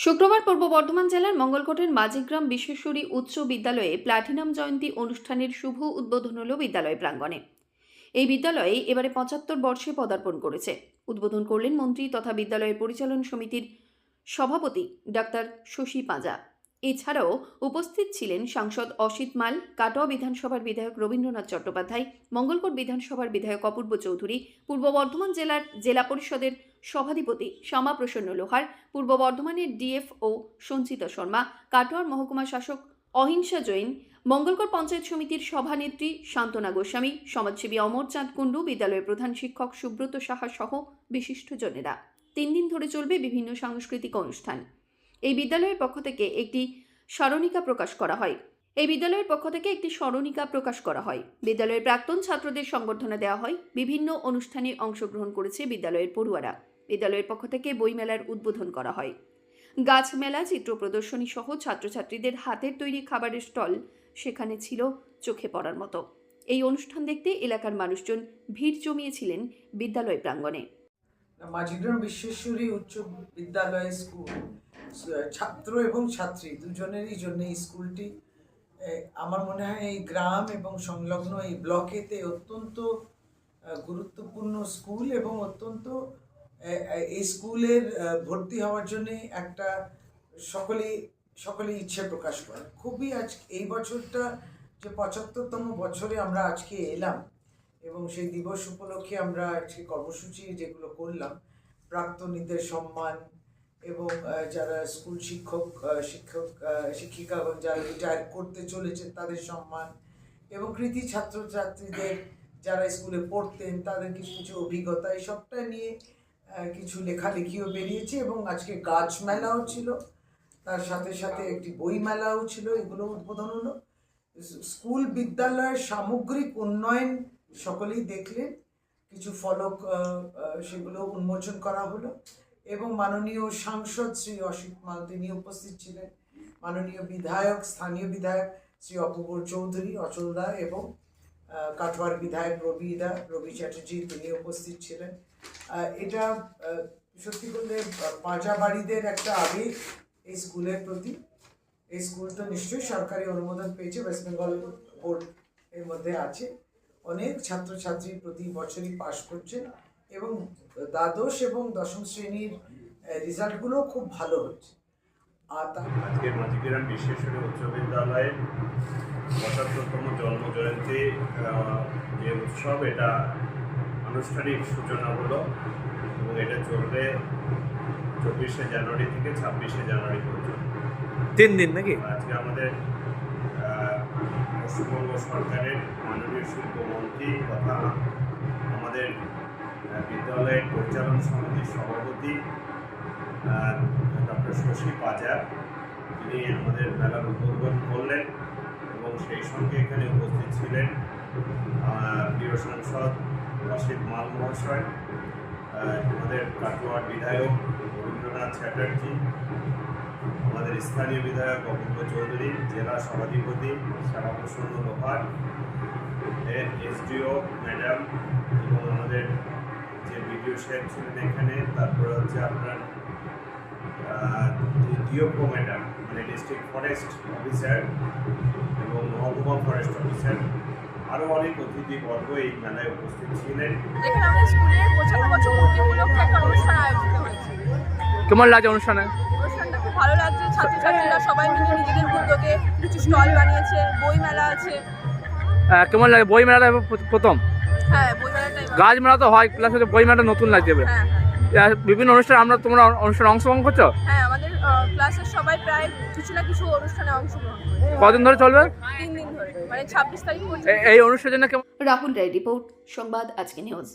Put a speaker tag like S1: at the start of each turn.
S1: শুক্রবার পূর্ব বর্ধমান জেলার মঙ্গলকোটের মাঝিগ্রাম বিশ্বেশ্বরী উচ্চ বিদ্যালয়ে প্লাটিনাম জয়ন্তী অনুষ্ঠানের শুভ উদ্বোধন হল বিদ্যালয় প্রাঙ্গণে। এই বিদ্যালয়ে এবারে পঁচাত্তর বর্ষে পদার্পণ করেছে। উদ্বোধন করলেন মন্ত্রী তথা বিদ্যালয়ের পরিচালন সমিতির সভাপতি ডাক্তার শশী পাঁজা। এছাড়াও উপস্থিত ছিলেন সাংসদ অসিত মাল, কাটোয়া বিধানসভার বিধায়ক রবীন্দ্রনাথ চট্টোপাধ্যায়, মঙ্গলকোট বিধানসভার বিধায়ক অপূর্ব চৌধুরী, পূর্ব বর্ধমান জেলার জেলা পরিষদের সভাধিপতি শ্যামা প্রসন্ন লোহার, পূর্ব বর্ধমানের ডিএফও সঞ্চিতা শর্মা, কাটোয়ার মহকুমা শাসক অহিংসা জৈন মঙ্গলকর পঞ্চায়েত সমিতির সভানেত্রী শান্তনা গোস্বামী, সমাজসেবী অমর চাঁদ কুণ্ডু, বিদ্যালয়ের প্রধান শিক্ষক সুব্রত সাহা সহ বিশিষ্টজনেরা। তিন দিন ধরে চলবে বিভিন্ন সাংস্কৃতিক অনুষ্ঠান। এই বিদ্যালয়ের পক্ষ থেকে একটি স্মরণিকা প্রকাশ করা হয়। এই বিদ্যালয়ের পক্ষ থেকে একটি স্মরণিকা প্রকাশ করা হয়। বিদ্যালয়ের প্রাক্তন ছাত্রদের সংবর্ধনা দেওয়া হয়। বিভিন্ন অনুষ্ঠানে অংশগ্রহণ করেছে বিদ্যালয়ের পড়ুয়ারা। বিদ্যালয়ের পক্ষ থেকে বইমেলার উদ্বোধন করা হয়। গাছ মেলা, চিত্র প্রদর্শনী সহ ছাত্রছাত্রীদের হাতের তৈরি খাবারের স্টল সেখানে ছিল চোখে পড়ার মতো। এই অনুষ্ঠান দেখতে এলাকার মানুষজন ভিড় জমিয়েছিলেন বিদ্যালয় প্রাঙ্গণে।
S2: মাঝিগ্রাম বিশ্বেশ্বরী উচ্চ বিদ্যালয় স্কুল ছাত্র এবং ছাত্রী, দুজনেরই জন্য স্কুলটি আমার মনে হয় এই গ্রাম এবং সংলগ্ন এই ব্লকেতে অত্যন্ত গুরুত্বপূর্ণ স্কুল এবং অত্যন্ত এই স্কুলের ভর্তি হওয়ার জন্য একটা সকলেই সকলেই ইচ্ছে প্রকাশ করে। খুবই আজ, এই বছরটা যে পঁচাত্তরতম বছরে আমরা আজকে এলাম এবং সেই দিবস উপলক্ষে আমরা আজকে কর্মসূচি যেগুলো করলাম, প্রাক্তনীদের সম্মান এবং যারা স্কুল শিক্ষক শিক্ষক শিক্ষিকা এবং যারা রিটায়ার করতে চলেছে তাদের সম্মান এবং কৃতি ছাত্রছাত্রীদের যারা স্কুলে পড়তেন তাদের কিছু কিছু অভিজ্ঞতা, এই সবটা নিয়ে কিছু লেখালেখিও বেরিয়েছে এবং আজকে গাছ মেলাও ছিল। তার সাথে সাথে একটি বই মেলাও ছিল, এগুলো উদ্বোধন হলো। স্কুল বিদ্যালয়ের সামগ্রিক উন্নয়ন সকলেই দেখলেন। কিছু ফলক সেগুলো উন্মোচন করা হলো। এবং মাননীয় সাংসদ শ্রী অসিত মাল তিনি উপস্থিত ছিলেন। মাননীয় বিধায়ক স্থানীয় বিধায়ক শ্রী অপূর্ব চৌধুরী অচলদা এবং আহ, কাটোয়ার বিধায়ক রবিদা রবি চ্যাটার্জি তিনি উপস্থিত ছিলেন। এটা সত্যি বলতে আহ, পাঁজাবাড়িদের একটা আবেগ এই স্কুলের প্রতি। এই স্কুল তো নিশ্চয়ই সরকারি অনুমোদন পেয়েছে ওয়েস্ট বেঙ্গল বোর্ড এর মধ্যে আছে। অনেক ছাত্রছাত্রী প্রতি বছরই পাশ করছে। এবং দ্বাদশ এবং দশম শ্রেণির রেজাল্টগুলো খুব ভালো হচ্ছে। আর তা
S3: আজকে মাঝিগ্রাম বিশ্বেশ্বরী উচ্চ বিদ্যালয়ের পঁচাত্তরতম জন্ম জয়ন্তী যে উৎসব এটা আনুষ্ঠানিক সূচনা হলো এবং এটা চলবে চব্বিশে জানুয়ারি থেকে ছাব্বিশে জানুয়ারি পর্যন্ত।
S4: তিন দিন নাকি?
S3: আজকে আমাদের পশ্চিমবঙ্গ সরকারের মাননীয় শিল্পমন্ত্রী তথা আমাদের বিদ্যালয়ের পরিচালন সমিতির সভাপতি ডক্টর শশী পাজা তিনি আমাদের মেলার উদ্বোধন করলেন এবং সেই সঙ্গে এখানে উপস্থিত ছিলেন প্রিয় সাংসদ রশিদ মাল মহাশয় আমাদের কাটোয়ার বিধায়ক রবীন্দ্রনাথ চ্যাটার্জি, আমাদের স্থানীয় বিধায়ক অপূর্ব চৌধুরী, জেলা সভাধিপতি শ্যামাপ্রসন্ন লোহার এসডিও ম্যাডাম এবং আমাদের যে বিডিও সাহেব ছিলেন এখানে তারপরে হচ্ছে আপনার ডিওপো ম্যাডাম মানে ডিস্ট্রিক্ট ফরেস্ট অফিসার এবং মহকুমা ফরেস্ট অফিসার আরও অনেক অতিথি বর্গ এই মেলায় উপস্থিত ছিলেন।
S4: কেমন লাগছে অনুষ্ঠানে?
S5: অনুষ্ঠানটা খুব ভালো লাগছে ছাত্রছাত্রীরা সবাই মিলে নিজেদের উদ্যোগে কিছু স্টল বানিয়েছে বই মেলা আছে।
S4: কেমন লাগে? বই মেলাটা প্রথম? গাছ মেলা তো হয় প্লাস হচ্ছে বই মেলাটা নতুন লাগছে
S5: হ্যাঁ হ্যাঁ
S4: বিভিন্ন অনুষ্ঠানে আমরা তোমরা অনুষ্ঠানে অংশগ্রহণ করছ?
S5: হ্যাঁ আমাদের ক্লাসের সবাই প্রায় কিছু না কিছু অনুষ্ঠানে অংশগ্রহণ করে
S4: কদিন ধরে চলবে?
S5: তিন দিন ধরে মানে ছাব্বিশ তারিখ পর্যন্ত।
S4: এই অনুষ্ঠানের জন্য কেমন?
S1: রাহুল রায় রিপোর্ট সংবাদ আজকে নিউজ